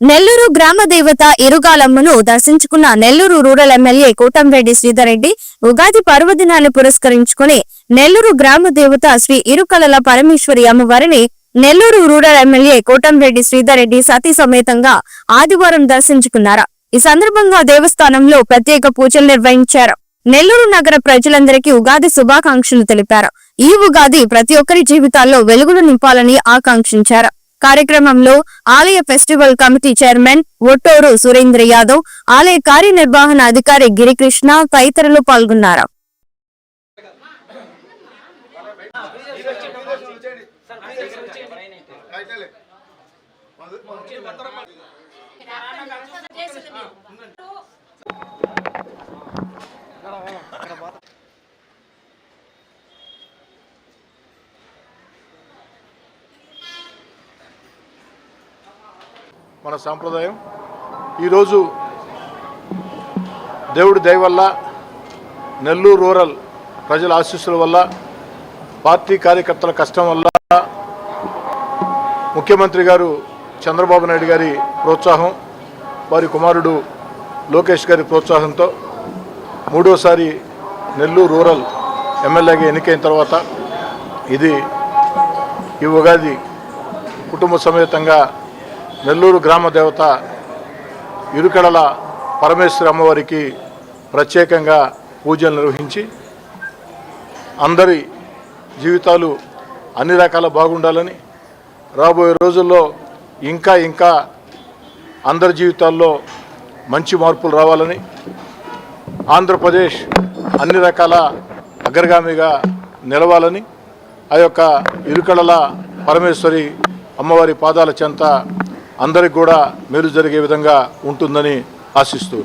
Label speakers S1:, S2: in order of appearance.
S1: నెల్లూరు గ్రామ దేవత ఇరుగాలమ్మను దర్శించుకున్న నెల్లూరు రూరల్ ఎమ్మెల్యే కోటంరెడ్డి శ్రీధర్ రెడ్డి ఉగాది పర్వదినాన్ని పురస్కరించుకుని నెల్లూరు గ్రామ దేవత శ్రీ ఇరుకలల పరమేశ్వరి అమ్మవారిని నెల్లూరు రూరల్ ఎమ్మెల్యే కోటంరెడ్డి శ్రీధర్ రెడ్డి సతీ సమేతంగా ఆదివారం దర్శించుకున్నారు. ఈ సందర్భంగా దేవస్థానంలో ప్రత్యేక పూజలు నిర్వహించారు. నెల్లూరు నగర ప్రజలందరికీ ఉగాది శుభాకాంక్షలు తెలిపారు. ఈ ఉగాది ప్రతి ఒక్కరి జీవితాల్లో వెలుగులు నింపాలని ఆకాంక్షించారు. కార్యక్రమంలో ఆలయ festival committee chairman Otturu Surendra Yadav ఆలయ కార్యనిర్వహణ అధికారి గిరికృష్ణ తదితరులు పాల్గొన్నారు.
S2: మన సాంప్రదాయం. ఈరోజు దేవుడి దయ వల్ల నెల్లూరు రూరల్ ప్రజల ఆశీస్సుల వల్ల పార్టీ కార్యకర్తల కష్టం వల్ల ముఖ్యమంత్రి గారు చంద్రబాబు నాయుడు గారి ప్రోత్సాహం వారి కుమారుడు లోకేష్ గారి ప్రోత్సాహంతో మూడోసారి నెల్లూరు రూరల్ ఎమ్మెల్యేగా ఎన్నికైన తర్వాత ఇది ఈ ఉగాది కుటుంబ సమేతంగా నెల్లూరు గ్రామ దేవత ఇరుకడల పరమేశ్వరి అమ్మవారికి ప్రత్యేకంగా పూజలు నిర్వహించి అందరి జీవితాలు అన్ని రకాల బాగుండాలని రాబోయే రోజుల్లో ఇంకా ఇంకా అందరి జీవితాల్లో మంచి మార్పులు రావాలని ఆంధ్రప్రదేశ్ అన్ని రకాల అగ్రగామిగా నిలవాలని ఆ యొక్క ఇరుకడల పరమేశ్వరి అమ్మవారి పాదాల చెంత అందరికి కూడా మేలు జరిగే విధంగా ఉంటుందని ఆశిస్తూ